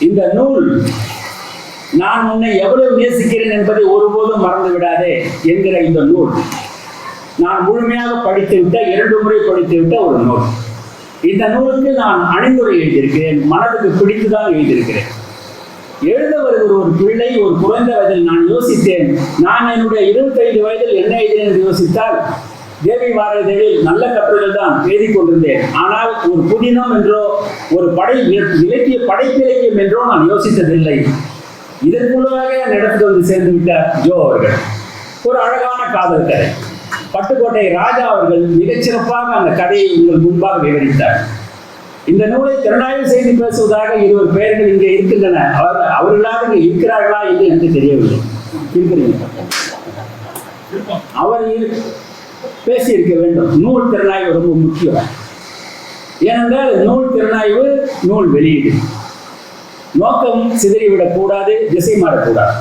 இந்த நூல் நான் உன்னை எவ்வளவு நேசிக்கிறேன் என்பதை ஒருபோதும் மறந்து விடாதே என்கிற இந்த நூல். நான் முழுமையாக படித்து விட்ட இரண்டு முறை படித்து விட்ட ஒரு நூல். இந்த நூலுக்கு நான் அணிந்துரை எழுதியிருக்கிறேன் மனதுக்கு பிடித்துதான் எழுதியிருக்கிறேன். எழுத வருகிற ஒரு பிள்ளை ஒரு குறைந்த வயதில் நான் யோசித்தேன். நான் என்னுடைய இருபத்தைந்து வயதில் என்ன எழுதினேன் என்று யோசித்தால் தேவி பாரதியில் நல்ல கப்பல்கள் தான் எழுதி கொண்டிருந்தேன். ஆனால் ஒரு புதினம் என்றோ ஒரு படை இலக்கிய படைப்பிலக்கியம் என்றோ நான் யோசித்ததில்லை. இதற்குள்ளாக என் இடத்துக்கு வந்து சேர்ந்து விட்டார் ஜோ அவர்கள் ஒரு அழகான காதல் கதை பட்டுக்கோட்டை ராஜா அவர்கள் மிகச்சிறப்பாக அந்த கதையை உங்கள் முன்பாக விவரித்தார். இந்த நூலை திறனாய்வு செய்து பேசுவதாக இருவர் பெயர்கள் இங்கே இருக்கின்றன. அவர் அவர்களாக இங்கே இருக்கிறார்களா என்று எனக்கு தெரியவில்லை. இருக்கிறீங்க அவர் பேசியிருக்க வேண்டும். நூல் திறனாய்வு ரொம்ப முக்கியம். ஏனென்றால் நூல் திறனாய்வு நூல் வெளியீடு. நோக்கம் சிதறிவிடக் கூடாது திசை மாறக்கூடாது.